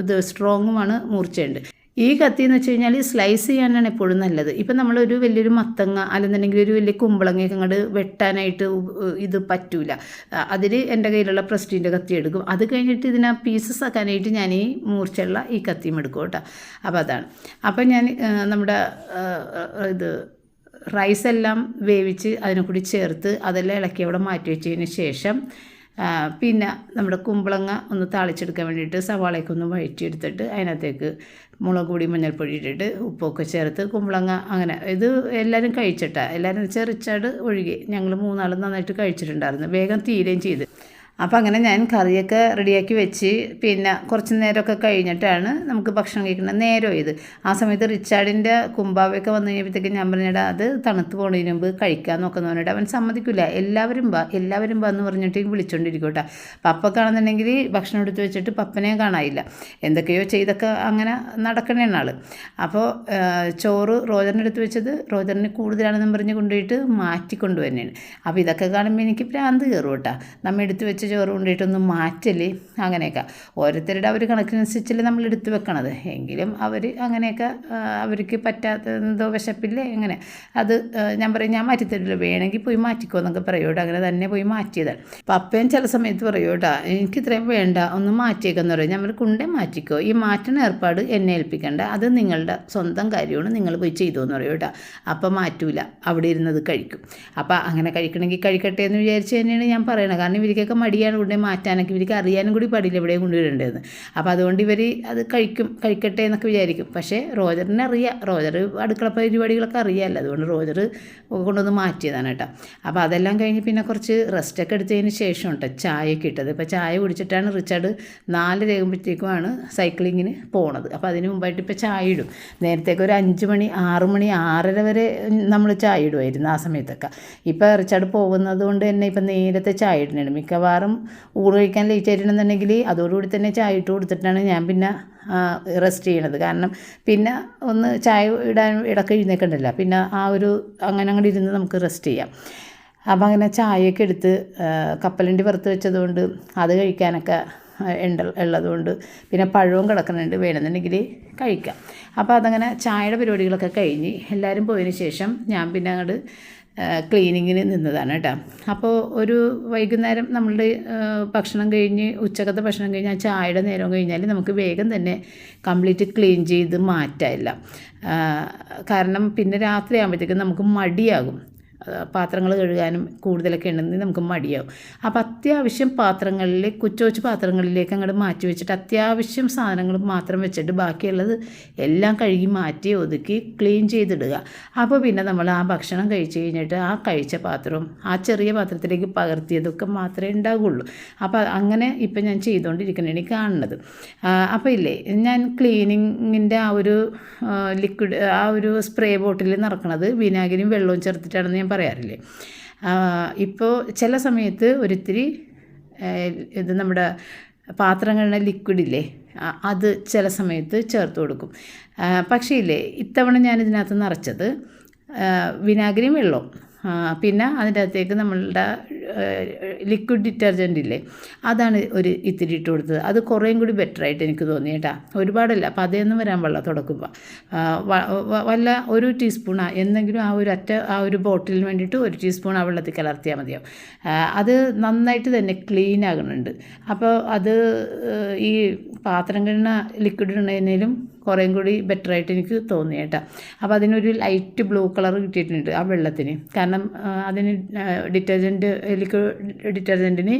ഇത് സ്ട്രോങ്ങുമാണ് മൂർച്ചയുണ്ട്. ഈ കത്തി എന്ന് വെച്ച് കഴിഞ്ഞാൽ സ്ലൈസ് ചെയ്യാനാണ് എപ്പോഴും നല്ലത്. ഇപ്പം നമ്മളൊരു വലിയൊരു മത്തങ്ങ അല്ലെന്നുണ്ടെങ്കിൽ ഒരു വലിയ കുമ്പളങ്ങയൊക്കെ അങ്ങോട്ട് വെട്ടാനായിട്ട് ഇത് പറ്റൂല. അതിൽ എന്റെ കയ്യിലുള്ള പ്രസ്റ്റീന്റെ കത്തി എടുക്കും. അത് കഴിഞ്ഞിട്ട് ഇതിനെ പീസസ് ആക്കാനായിട്ട് ഞാൻ ഈ മൂർച്ചയുള്ള ഈ കത്തിയും എടുക്കും കേട്ടോ. അപ്പോൾ അതാണ്. അപ്പം ഞാൻ നമ്മുടെ ഇത് റൈസ് എല്ലാം വേവിച്ച് അതിനെ കൂടി ചേർത്ത് അതെല്ലാം ഇളക്കി അവിടെ മാറ്റി വെച്ചതിന് ശേഷം പിന്നെ നമ്മുടെ കുമ്പളങ്ങ ഒന്ന് താളിച്ചെടുക്കാൻ വേണ്ടിയിട്ട് സവാളയൊക്കെ ഒന്ന് വഴറ്റിയെടുത്തിട്ട് അതിനകത്തേക്ക് മുളക് പൊടി മഞ്ഞൾപ്പൊടി ഇട്ടിട്ട് ഉപ്പൊക്കെ ചേർത്ത് കുമ്പളങ്ങ അങ്ങനെ ഇത് എല്ലാവരും കഴിച്ചിട്ടാണ് എല്ലാവരും ചെറിച്ചാട് ഒഴുകി ഞങ്ങൾ മൂന്നാളും നന്നായിട്ട് കഴിച്ചിട്ടുണ്ടായിരുന്നു. വേഗം തീരുകയും ചെയ്ത്. അപ്പോൾ അങ്ങനെ ഞാൻ കറിയൊക്കെ റെഡിയാക്കി വെച്ച് പിന്നെ കുറച്ച് നേരമൊക്കെ കഴിഞ്ഞിട്ടാണ് നമുക്ക് ഭക്ഷണം കഴിക്കുന്നത്. നേരം ഇത്? ആ സമയത്ത് റിച്ചാർഡിന്റെ കുമ്പാവയൊക്കെ വന്നു കഴിഞ്ഞപ്പോഴത്തേക്കും ഞാൻ പറഞ്ഞിട്ട് അത് തണുത്ത് പോകുന്നതിന് മുമ്പ് കഴിക്കാൻ നോക്കുന്ന പറഞ്ഞിട്ട് അവൻ സമ്മതിക്കില്ല. എല്ലാവരും ബാ എല്ലാവരും ബാ എന്ന് പറഞ്ഞിട്ട് വിളിച്ചുകൊണ്ടിരിക്കും കേട്ടോ. പപ്പ കാണുന്നുണ്ടെങ്കിൽ ഭക്ഷണം എടുത്ത് വെച്ചിട്ട് പപ്പനെ കാണാനില്ല. എന്തൊക്കെയോ ചെയ്തൊക്കെ അങ്ങനെ നടക്കണേണ് ആൾ അപ്പോൾ ചോറ് റോജറിന്റെ അടുത്ത് വെച്ചത് റോജറിന് കൂടുതലാണെന്നും പറഞ്ഞ് കൊണ്ടുപോയിട്ട് മാറ്റി കൊണ്ടുവരുന്നതാണ് അപ്പോൾ ഇതൊക്കെ കാണുമ്പോൾ എനിക്ക് പ്രാന്ത് കയറും കേട്ടോ. നമ്മൾ എടുത്ത് വെച്ച ചോറ് കൊണ്ടിട്ടൊന്നും മാറ്റൽ അങ്ങനെയൊക്കെ. ഓരോരുത്തരുടെ അവർ കണക്കിനനുസരിച്ചല്ലേ നമ്മൾ എടുത്ത് വെക്കണത്. എങ്കിലും അവർ അങ്ങനെയൊക്കെ അവർക്ക് പറ്റാത്ത എന്തോ വിശപ്പില്ലേ എങ്ങനെ അത് ഞാൻ പറയും ഞാൻ മാറ്റിത്തരില്ല. വേണമെങ്കിൽ പോയി മാറ്റിക്കോ എന്നൊക്കെ പറയൂട്ടോ അങ്ങനെ തന്നെ പോയി മാറ്റിയതാണ്. പപ്പയും ചില സമയത്ത് പറയൂട്ടോ എനിക്ക് ഇത്രയും വേണ്ട. ഒന്ന് മാറ്റിയേക്കെന്ന് പറയും. ഞാൻ കുണ്ടേ മാറ്റിക്കോ. ഈ മാറ്റണ ഏർപ്പാട് എന്നെ ഏൽപ്പിക്കേണ്ട. അത് നിങ്ങളുടെ സ്വന്തം കാര്യമാണ്. നിങ്ങൾ പോയി ചെയ്തു എന്ന് പറയൂട്ടോ അപ്പം മാറ്റൂല. അവിടെ ഇരുന്നത് കഴിക്കും. അപ്പം അങ്ങനെ കഴിക്കണമെങ്കിൽ കഴിക്കട്ടെ എന്ന് വിചാരിച്ച് തന്നെയാണ് ഞാൻ പറയണത്. കാരണം ഇവർക്കൊക്കെ മടിയാണ് കൂടെ മാറ്റാനൊക്കെ ഇവർക്ക് അറിയാനും കൂടി പാടില്ല എവിടെ കൊണ്ടുവരേണ്ടതെന്ന്. അപ്പോൾ അതുകൊണ്ട് ഇവർ അത് കഴിക്കും കഴിക്കട്ടെ എന്നൊക്കെ വിചാരിക്കും. പക്ഷേ റോജറിനെ അറിയാം. റോജർ അടുക്കള പരിപാടികളൊക്കെ അറിയാമല്ലോ അതുകൊണ്ട് റോജർ കൊണ്ടുവന്ന് മാറ്റിയതാണ് കേട്ടോ. അപ്പോൾ അതെല്ലാം കഴിഞ്ഞ് പിന്നെ കുറച്ച് റെസ്റ്റൊക്കെ എടുത്തതിന് ശേഷം കേട്ടോ ചായയൊക്കെ ഇട്ടത്. ഇപ്പോൾ ചായ കുടിച്ചിട്ടാണ് റിച്ചാർഡ് നാല് രേഖുമ്പോഴത്തേക്കുമാണ് സൈക്ലിങ്ങിന് പോണത്. അപ്പോൾ അതിന് മുമ്പായിട്ട് ഇപ്പോൾ ചായ ഇടും. നേരത്തേക്ക് ഒരു അഞ്ച് മണി ആറ് മണി ആറര വരെ നമ്മൾ ചായ ഇടുമായിരുന്നു ആ സമയത്തൊക്കെ. ഇപ്പോൾ റിച്ചാർഡ് പോകുന്നത് കൊണ്ട് തന്നെ ഇപ്പം നേരത്തെ ചായ ഇടുന്നുണ്ട് മിക്കവാറും ഊറ് കഴിക്കാൻ ലേറ്റ് ആയിട്ടുണ്ടെന്നുണ്ടെങ്കിൽ അതോടുകൂടി തന്നെ ചായ ഇട്ട് കൊടുത്തിട്ടാണ് ഞാൻ പിന്നെ റെസ്റ്റ് ചെയ്യണത്. കാരണം പിന്നെ ഒന്ന് ചായ ഇടാൻ ഇടയ്ക്ക് എഴുന്നേക്കണ്ടല്ലോ. പിന്നെ ആ ഒരു അങ്ങനെ അങ്ങോട്ട് ഇരുന്ന് നമുക്ക് റെസ്റ്റ് ചെയ്യാം. അപ്പം അങ്ങനെ ചായയൊക്കെ എടുത്ത് കപ്പലിന്റെ വറുത്ത് വെച്ചതുകൊണ്ട് അത് കഴിക്കാനൊക്കെ ഉണ്ട് ഉള്ളതുകൊണ്ട് പിന്നെ പഴവും കിടക്കുന്നുണ്ട് വേണമെന്നുണ്ടെങ്കിൽ കഴിക്കാം. അപ്പോൾ അതങ്ങനെ ചായയുടെ പരിപാടികളൊക്കെ കഴിഞ്ഞ് എല്ലാവരും പോയതിന് ശേഷം ഞാൻ പിന്നെ അങ്ങോട്ട് ക്ലീനിങ്ങിന് നിന്നതാണ് കേട്ടോ. അപ്പോൾ ഒരു വൈകുന്നേരം നമ്മളുടെ ഭക്ഷണം കഴിഞ്ഞ് ഉച്ചക്കത്തെ ഭക്ഷണം കഴിഞ്ഞ് ആ ചായയുടെ നേരം കഴിഞ്ഞാൽ നമുക്ക് വേഗം തന്നെ കംപ്ലീറ്റ് ക്ലീൻ ചെയ്ത് മാറ്റാമില്ല കാരണം പിന്നെ രാത്രി ആകുമ്പോഴത്തേക്കും നമുക്ക് മടിയാകും. പാത്രങ്ങൾ കഴുകാനും കൂടുതലൊക്കെ ഉണ്ടെങ്കിൽ നമുക്ക് മടിയാവും. അപ്പോൾ അത്യാവശ്യം പാത്രങ്ങളിൽ കൊച്ചു കൊച്ചു പാത്രങ്ങളിലേക്ക് അങ്ങോട്ട് മാറ്റി വെച്ചിട്ട് അത്യാവശ്യം സാധനങ്ങൾ മാത്രം വെച്ചിട്ട് ബാക്കിയുള്ളത് എല്ലാം കഴുകി മാറ്റി ഒതുക്കി ക്ലീൻ ചെയ്തിടുക. അപ്പോൾ പിന്നെ നമ്മൾ ആ ഭക്ഷണം കഴിച്ച് കഴിഞ്ഞിട്ട് ആ കഴിച്ച പാത്രവും ആ ചെറിയ പാത്രത്തിലേക്ക് പകർത്തിയതൊക്കെ മാത്രമേ ഉണ്ടാകുള്ളൂ അപ്പോൾ അങ്ങനെ ഇപ്പം ഞാൻ ചെയ്തുകൊണ്ടിരിക്കുന്ന എനിക്ക് കാണുന്നത്. അപ്പോൾ ഇല്ലേ ഞാൻ ക്ലീനിങ്ങിന്റെ ആ ഒരു ലിക്വിഡ് ആ ഒരു സ്പ്രേ ബോട്ടിൽ നിറക്കണത് വിനാഗിരിയും വെള്ളവും ചേർത്തിട്ടാണ് ഞാൻ പറയാറില്ലേ. ഇപ്പോൾ ചില സമയത്ത് ഒരിത്തിരി ഇത് നമ്മുടെ പാത്രങ്ങളുടെ ലിക്വിഡില്ലേ അത് ചില സമയത്ത് ചേർത്ത് കൊടുക്കും. പക്ഷേ ഇല്ലേ ഇത്തവണ ഞാൻ ഇതിനകത്ത് നിറച്ചത് വിനാഗിരിയും വെള്ളവും. പിന്നെ അതിന്റെ അകത്തേക്ക് നമ്മളുടെ ലിക്വിഡ് ഡിറ്റർജന്റ് ഇല്ലേ അതാണ് ഒരു ഇത്തിരി ഇട്ട് കൊടുത്തത്. അത് കുറേയും കൂടി ബെറ്റർ ആയിട്ട് എനിക്ക് തോന്നി കേട്ടോ. ഒരുപാടല്ല അപ്പോൾ അതേന്നും വരാൻ വെള്ളം തുടക്കുമ്പോൾ വല്ല ഒരു ടീസ്പൂണാ എന്തെങ്കിലും ആ ഒരു അറ്റ ആ ഒരു ബോട്ടിലിന് വേണ്ടിയിട്ട് ഒരു ടീസ്പൂൺ ആ വെള്ളത്തിൽ കലർത്തിയാൽ മതിയാവും. അത് നന്നായിട്ട് തന്നെ ക്ലീൻ ആകുന്നുണ്ട് അപ്പോൾ അത് ഈ പാത്രം കഴുകുന്ന ലിക്വിഡ് ഇടുന്നതിനേലും കുറേയും കൂടി ബെറ്ററായിട്ട് എനിക്ക് തോന്നി കേട്ടോ. അപ്പോൾ അതിനൊരു ലൈറ്റ് ബ്ലൂ കളർ കിട്ടിയിട്ടുണ്ട് ആ വെള്ളത്തിന്. കാരണം അതിന് ഡിറ്റർജന്റ് ലിക്വിഡ് ഡിറ്റർജന്റിന്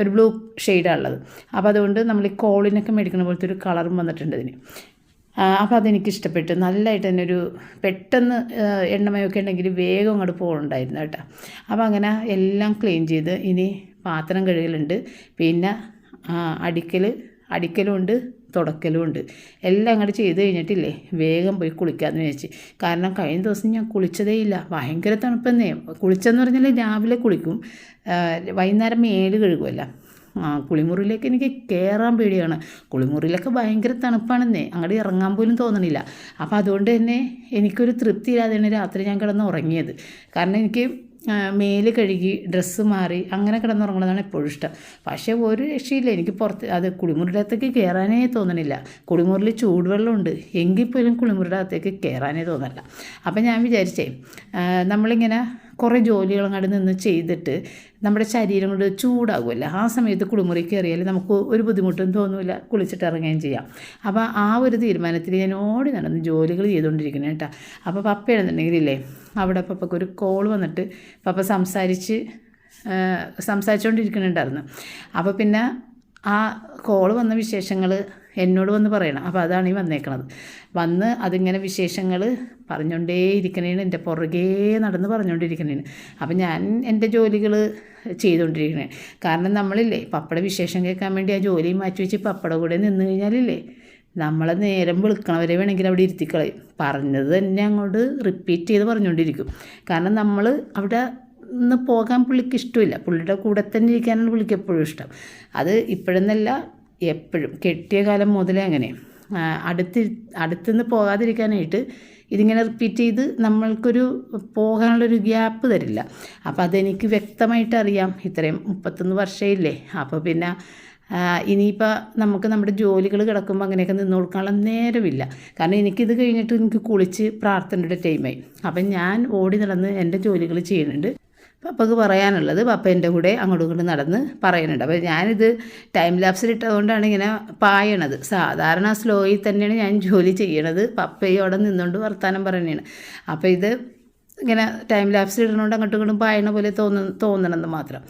ഒരു ബ്ലൂ ഷെയ്ഡാണ് ഉള്ളത്. അപ്പോൾ അതുകൊണ്ട് നമ്മൾ ഈ കോളിനൊക്കെ മേടിക്കുന്ന പോലത്തെ ഒരു കളറും വന്നിട്ടുണ്ട് അതിന്. അപ്പോൾ അതെനിക്ക് ഇഷ്ടപ്പെട്ടു. നല്ലതായിട്ട് തന്നെ ഒരു പെട്ടെന്ന് എണ്ണമയൊക്കെ ഉണ്ടെങ്കിൽ വേഗം അങ്ങോട്ട് പോകുന്നുണ്ടായിരുന്നു കേട്ടോ. അപ്പോൾ അങ്ങനെ എല്ലാം ക്ലീൻ ചെയ്ത് ഇനി പാത്രം കഴുകലുണ്ട്. പിന്നെ അടിക്കൽ അടിക്കലുമുണ്ട് തുടക്കലുമുണ്ട്. എല്ലാം അങ്ങോട്ട് ചെയ്ത് കഴിഞ്ഞിട്ടില്ലേ? വേഗം പോയി കുളിക്കാമെന്ന് വിചാരിച്ച്. കാരണം കഴിഞ്ഞ ദിവസം ഞാൻ കുളിച്ചതേ ഇല്ല. ഭയങ്കര തണുപ്പെന്നേ. കുളിച്ചെന്ന് പറഞ്ഞാൽ രാവിലെ കുളിക്കും. വൈകുന്നേരം മേൽ കഴുകുമല്ല ആ കുളിമുറിയിലേക്ക് എനിക്ക് കയറാൻ പേടിയാണ്. കുളിമുറിയിലൊക്കെ ഭയങ്കര തണുപ്പാണെന്നേ. അങ്ങോട്ട് ഇറങ്ങാൻ പോലും തോന്നണില്ല. അപ്പോൾ അതുകൊണ്ട് തന്നെ എനിക്കൊരു തൃപ്തി ഇല്ലാതെയാണ് രാത്രി ഞാൻ കിടന്ന് ഉറങ്ങിയത്. കാരണം എനിക്ക് മേൽ കഴുകി ഡ്രസ്സ് മാറി അങ്ങനെ കിടന്നുറങ്ങുന്നതാണ് എപ്പോഴും ഇഷ്ടം. പക്ഷേ ഒരു രക്ഷയില്ല. എനിക്ക് പുറത്ത് അത് കുളിമുറിയുടെ അകത്തേക്ക് കയറാനേ തോന്നണില്ല. കുളിമുറിൽ ചൂടുവെള്ളമുണ്ട്. എങ്കിൽ പോലും കുളിമുറിയുടെ അകത്തേക്ക് കയറാനേ തോന്നില്ല അപ്പം ഞാൻ വിചാരിച്ചേ നമ്മളിങ്ങനെ കുറേ ജോലികൾ അങ്ങോട്ട് നിന്ന് ചെയ്തിട്ട് നമ്മുടെ ശരീരം കൊണ്ട് ചൂടാകുമല്ലോ. ആ സമയത്ത് കുളിമുറി കയറിയാൽ നമുക്ക് ഒരു ബുദ്ധിമുട്ടും തോന്നില്ല കുളിച്ചിട്ട് ഇറങ്ങുകയും ചെയ്യാം. അപ്പോൾ ആ ഒരു തീരുമാനത്തിൽ ഞാൻ ഓടി നടന്ന് ജോലികൾ ചെയ്തുകൊണ്ടിരിക്കുന്നത് കേട്ടോ. അപ്പോൾ പപ്പയാണെന്നുണ്ടെങ്കിലില്ലേ അവിടെ പപ്പയ്ക്ക് ഒരു കോൾ വന്നിട്ട് പപ്പ സംസാരിച്ച് സംസാരിച്ചുകൊണ്ടിരിക്കുന്നുണ്ടായിരുന്നു അപ്പോൾ പിന്നെ ആ കോൾ വന്ന വിശേഷങ്ങൾ എന്നോട് വന്ന് പറയണം. അപ്പോൾ അതാണ് ഈ വന്നേക്കണത്. വന്ന് അതിങ്ങനെ വിശേഷങ്ങൾ പറഞ്ഞുകൊണ്ടേ ഇരിക്കണേന് എന്റെ പുറകേ നടന്ന് പറഞ്ഞുകൊണ്ടിരിക്കണേന് അപ്പം ഞാൻ എന്റെ ജോലികൾ ചെയ്തുകൊണ്ടിരിക്കണേ കാരണം നമ്മളില്ലേ പപ്പട വിശേഷം കേൾക്കാൻ വേണ്ടി ആ ജോലിയും മാറ്റി വെച്ച് പപ്പട കൂടെ നിന്ന് കഴിഞ്ഞാലില്ലേ നമ്മളെ നേരം വിളിക്കണവരെ വേണമെങ്കിൽ അവിടെ ഇരുത്തിക്കളയും. പറഞ്ഞത് തന്നെ അങ്ങോട്ട് റിപ്പീറ്റ് ചെയ്ത് പറഞ്ഞുകൊണ്ടിരിക്കും കാരണം നമ്മൾ അവിടെ നിന്ന് പോകാൻ പുള്ളിക്ക് ഇഷ്ടമില്ല. പുള്ളിയുടെ കൂടെ തന്നെ ഇരിക്കാനാണ് പുള്ളിക്ക് എപ്പോഴും ഇഷ്ടം. അത് ഇപ്പോഴെന്നല്ല എപ്പോഴും കെട്ടിയ കാലം മുതലേ അങ്ങനെ. അടുത്ത് അടുത്തുനിന്ന് പോകാതിരിക്കാനായിട്ട് ഇതിങ്ങനെ റിപ്പീറ്റ് ചെയ്ത് നമ്മൾക്കൊരു പോകാനുള്ളൊരു ഗ്യാപ്പ് തരില്ല. അപ്പോൾ അതെനിക്ക് വ്യക്തമായിട്ട് അറിയാം. ഇത്രയും മുപ്പത്തൊന്ന് വർഷമില്ലേ അപ്പോൾ പിന്നെ ഇനിയിപ്പോൾ നമുക്ക് നമ്മുടെ ജോലികൾ കിടക്കുമ്പോൾ അങ്ങനെയൊക്കെ നിന്ന് കൊടുക്കാനുള്ള നേരമില്ല. കാരണം എനിക്കിത് കഴിഞ്ഞിട്ട് എനിക്ക് കുളിച്ച് പ്രാർത്ഥനയുടെ ടൈമായി അപ്പം ഞാൻ ഓടി നടന്ന് എന്റെ ജോലികൾ ചെയ്യുന്നുണ്ട്. പപ്പക്ക് പറയാനുള്ളത് പപ്പ എന്റെ കൂടെ അങ്ങോട്ടും ഇങ്ങോട്ടും നടന്ന് പറയുന്നുണ്ട്. അപ്പോൾ ഞാനിത് ടൈം ലാപ്സിൽ ഇട്ടതുകൊണ്ടാണ് ഇങ്ങനെ പായണത്. സാധാരണ സ്ലോയിൽ തന്നെയാണ് ഞാൻ ജോലി ചെയ്യണത്. പപ്പയും അവിടെ നിന്നുകൊണ്ട് വർത്തമാനം പറയുന്നതാണ്. അപ്പോൾ ഇത് ഇങ്ങനെ ടൈം ലാപ്സിൽ ഇടുന്നതുകൊണ്ട് അങ്ങോട്ടും ഇങ്ങോട്ടും പായണ പോലെ തോന്നുന്നു തോന്നണമെന്ന് മാത്രം.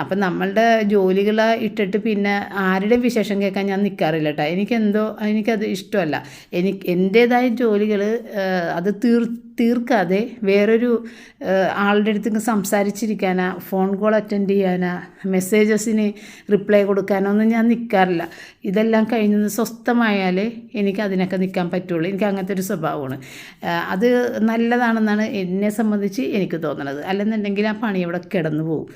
അപ്പം നമ്മളുടെ ജോലികൾ ഇട്ടിട്ട് പിന്നെ ആരുടെ വിശേഷം കേൾക്കാൻ ഞാൻ നിൽക്കാറില്ല കേട്ടോ. എനിക്കെന്തോ എനിക്കത് ഇഷ്ടമല്ല. എനിക്ക് എന്റേതായ ജോലികൾ അത് തീർ തീർക്കാതെ വേറൊരു ആളുടെ അടുത്ത് സംസാരിച്ചിരിക്കാനാ ഫോൺ കോൾ അറ്റൻഡ് ചെയ്യാനാ മെസ്സേജസിന് റിപ്ലൈ കൊടുക്കാനോ ഒന്നും ഞാൻ നിൽക്കാറില്ല ഇതെല്ലാം കഴിഞ്ഞത് സ്വസ്ഥമായാലേ എനിക്ക് അതിനൊക്കെ നിൽക്കാൻ പറ്റുള്ളൂ. എനിക്ക് അങ്ങനത്തെ ഒരു സ്വഭാവമാണ് അത് നല്ലതാണെന്നാണ് എന്നെ സംബന്ധിച്ച് എനിക്ക് തോന്നുന്നത് അല്ലെന്നുണ്ടെങ്കിൽ ആ പണി അവിടെ കിടന്നു പോകും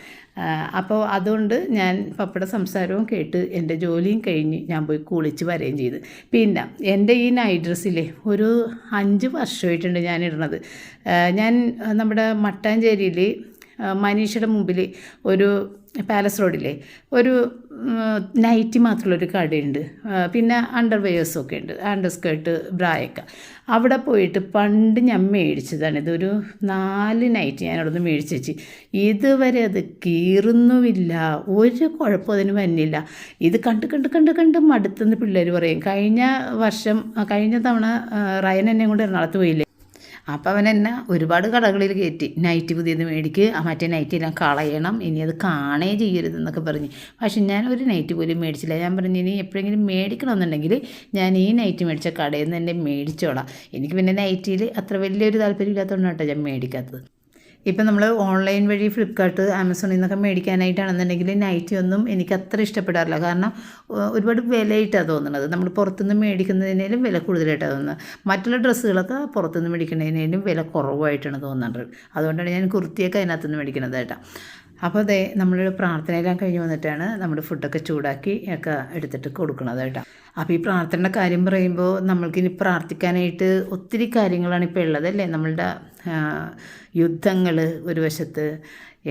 അപ്പോൾ അതുകൊണ്ട് ഞാൻ പപ്പയുടെ സംസാരവും കേട്ട് എന്റെ ജോലിയും കഴിഞ്ഞ് ഞാൻ പോയി കുളിച്ച് വരികയും ചെയ്തു. പിന്നെ എന്റെ ഈ നൈറ്റ് ഡ്രസ്സിലെ ഒരു അഞ്ച് വർഷമായിട്ടുണ്ട് ഞാൻ ഇടുന്നത്. ഞാൻ നമ്മുടെ മട്ടാഞ്ചേരിയിൽ മനീഷയുടെ മുമ്പിൽ ഒരു പാലസ് റോഡിലെ ഒരു നൈറ്റി മാത്രമുള്ളൊരു കടയുണ്ട്. പിന്നെ അണ്ടർ ഒക്കെ ഉണ്ട്. അണ്ടർ സ്കേർട്ട് ബ്രായൊക്കെ. അവിടെ പോയിട്ട് പണ്ട് ഞാൻ മേടിച്ചതാണ്. ഇതൊരു നാല് നൈറ്റ് ഞാൻ അവിടെ നിന്ന് മേടിച്ച് ഇതുവരെ അത് കീറുന്നുമില്ല. ഒരു കുഴപ്പം അതിന് വന്നില്ല. ഇത് കണ്ട് കണ്ട് കണ്ട് കണ്ട് മടുത്തെന്ന് പിള്ളേർ പറയും. കഴിഞ്ഞ വർഷം കഴിഞ്ഞ തവണ റയൻ എന്നെ കൊണ്ട് എറണാകുളത്ത് പോയില്ലേ? അപ്പോൾ അവൻ എന്നെ ഒരുപാട് കടകളിൽ കയറ്റി. നൈറ്റ് പുതിയത് മേടിക്ക് ആ മറ്റേ നൈറ്റ് എല്ലാം കളയണം ഇനി അത് കാണേ ചെയ്യരുതെന്നൊക്കെ പറഞ്ഞ്. പക്ഷെ ഞാൻ ഒരു നൈറ്റ് പോലും മേടിച്ചില്ല. ഞാൻ പറഞ്ഞു ഇനി എപ്പോഴെങ്കിലും മേടിക്കണമെന്നുണ്ടെങ്കിൽ ഞാൻ ഈ നൈറ്റ് മേടിച്ച കടയിൽ നിന്ന് തന്നെ മേടിച്ചോളാം. എനിക്ക് പിന്നെ നൈറ്റിയിൽ അത്ര വലിയൊരു താല്പര്യമില്ലാത്തതുകൊണ്ടാണ് കേട്ടോ ഞാൻ മേടിക്കാത്തത്. ഇപ്പം നമ്മൾ ഓൺലൈൻ വഴി ഫ്ലിപ്കാർട്ട് ആമസോണിൽ നിന്നൊക്കെ മേടിക്കാനായിട്ടാണെന്നുണ്ടെങ്കിൽ നൈറ്റി ഒന്നും എനിക്ക് അത്ര ഇഷ്ടപ്പെടാറില്ല. കാരണം ഒരുപാട് വിലയിട്ടാണ് തോന്നുന്നത് നമ്മൾ പുറത്തുനിന്ന് മേടിക്കുന്നതിനേലും വില കൂടുതലായിട്ടാണ് തോന്നുന്നത്. മറ്റുള്ള ഡ്രസ്സുകളൊക്കെ പുറത്തുനിന്ന് മേടിക്കുന്നതിനേലും വില കുറവായിട്ടാണ് തോന്നുന്നത് അതുകൊണ്ടാണ് ഞാൻ കുർത്തിയൊക്കെ അതിനകത്തുനിന്ന് മേടിക്കുന്നത് കേട്ടോ അപ്പോൾ അതെ നമ്മൾ പ്രാർത്ഥനയെല്ലാം കഴിഞ്ഞ് വന്നിട്ടാണ് നമ്മൾ ഫുഡൊക്കെ ചൂടാക്കി ഒക്കെ എടുത്തിട്ട് കൊടുക്കുന്നത് കേട്ടോ. അപ്പോൾ ഈ പ്രാർത്ഥനയുടെ കാര്യം പറയുമ്പോൾ നമ്മൾക്കിനി പ്രാർത്ഥിക്കാനായിട്ട് ഒത്തിരി കാര്യങ്ങളാണ് ഇപ്പോൾ ഉള്ളത് അല്ലേ? നമ്മളുടെ യുദ്ധങ്ങൾ ഒരു വശത്ത്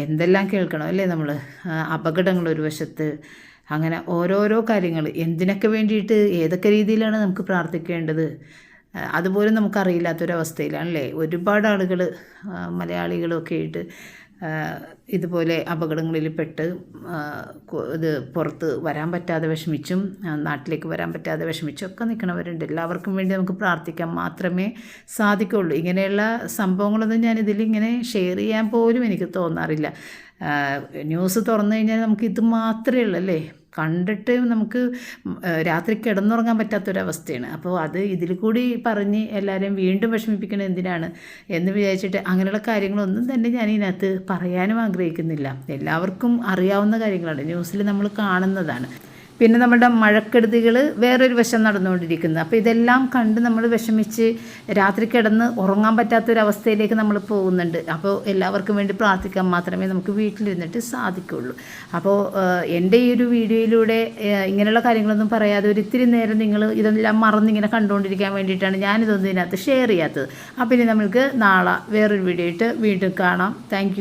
എന്തെല്ലാം കേൾക്കണം അല്ലേ നമ്മൾ അപകടങ്ങൾ ഒരു വശത്ത് അങ്ങനെ ഓരോരോ കാര്യങ്ങൾ എന്തിനൊക്കെ വേണ്ടിയിട്ട് ഏതൊക്കെ രീതിയിലാണ് നമുക്ക് പ്രാർത്ഥിക്കേണ്ടത്? അതുപോലും നമുക്കറിയില്ലാത്തൊരവസ്ഥയിലാണല്ലേ ഒരുപാട് ആളുകൾ മലയാളികളൊക്കെ ആയിട്ട് ഇതുപോലെ അപകടങ്ങളിൽ പെട്ട് ഇത് പുറത്ത് വരാൻ പറ്റാതെ വിഷമിച്ചും നാട്ടിലേക്ക് വരാൻ പറ്റാതെ വിഷമിച്ചും ഒക്കെ നിൽക്കണവരുണ്ട്. എല്ലാവർക്കും വേണ്ടി നമുക്ക് പ്രാർത്ഥിക്കാൻ മാത്രമേ സാധിക്കുള്ളൂ. ഇങ്ങനെയുള്ള സംഭവങ്ങളൊന്നും ഞാൻ ഇതിലിങ്ങനെ ഷെയർ ചെയ്യാൻ പോലും എനിക്ക് തോന്നാറില്ല. ന്യൂസ് തുറന്നു കഴിഞ്ഞാൽ നമുക്ക് ഇത് മാത്രമേ ഉള്ളൂ അല്ലേ? കണ്ടിട്ട് നമുക്ക് രാത്രി കിടന്നുറങ്ങാൻ പറ്റാത്തൊരവസ്ഥയാണ്. അപ്പോൾ അത് ഇതിൽ കൂടി പറഞ്ഞ് എല്ലാവരെയും വീണ്ടും വിഷമിപ്പിക്കണം എന്തിനാണ് എന്ന് വിചാരിച്ചിട്ട് അങ്ങനെയുള്ള കാര്യങ്ങളൊന്നും തന്നെ ഞാൻ ഇതിനകത്ത് പറയാനും ആഗ്രഹിക്കുന്നില്ല. എല്ലാവർക്കും അറിയാവുന്ന കാര്യങ്ങളാണ്. ന്യൂസിൽ നമ്മൾ കാണുന്നതാണ്. പിന്നെ നമ്മുടെ മഴക്കെടുതികൾ വേറൊരു വശം നടന്നുകൊണ്ടിരിക്കുന്നത് അപ്പോൾ ഇതെല്ലാം കണ്ട് നമ്മൾ വിഷമിച്ച് രാത്രി കിടന്ന് ഉറങ്ങാൻ പറ്റാത്തൊരവസ്ഥയിലേക്ക് നമ്മൾ പോകുന്നുണ്ട്. അപ്പോൾ എല്ലാവർക്കും വേണ്ടി പ്രാർത്ഥിക്കാൻ മാത്രമേ നമുക്ക് വീട്ടിലിരുന്നിട്ട് സാധിക്കുള്ളൂ അപ്പോൾ എന്റെ ഈ ഒരു വീഡിയോയിലൂടെ ഇങ്ങനെയുള്ള കാര്യങ്ങളൊന്നും പറയാതെ ഒരു ഇത്തിരി നേരം നിങ്ങൾ ഇതെല്ലാം മറന്നിങ്ങനെ കണ്ടുകൊണ്ടിരിക്കാൻ വേണ്ടിയിട്ടാണ് ഞാനിതൊന്നും ഇതിനകത്ത് ഷെയർ ചെയ്യാത്തത്. അപ്പോൾ ഇനി നമ്മൾക്ക് നാളെ വേറൊരു വീഡിയോ ആയിട്ട് വീണ്ടും കാണാം. താങ്ക്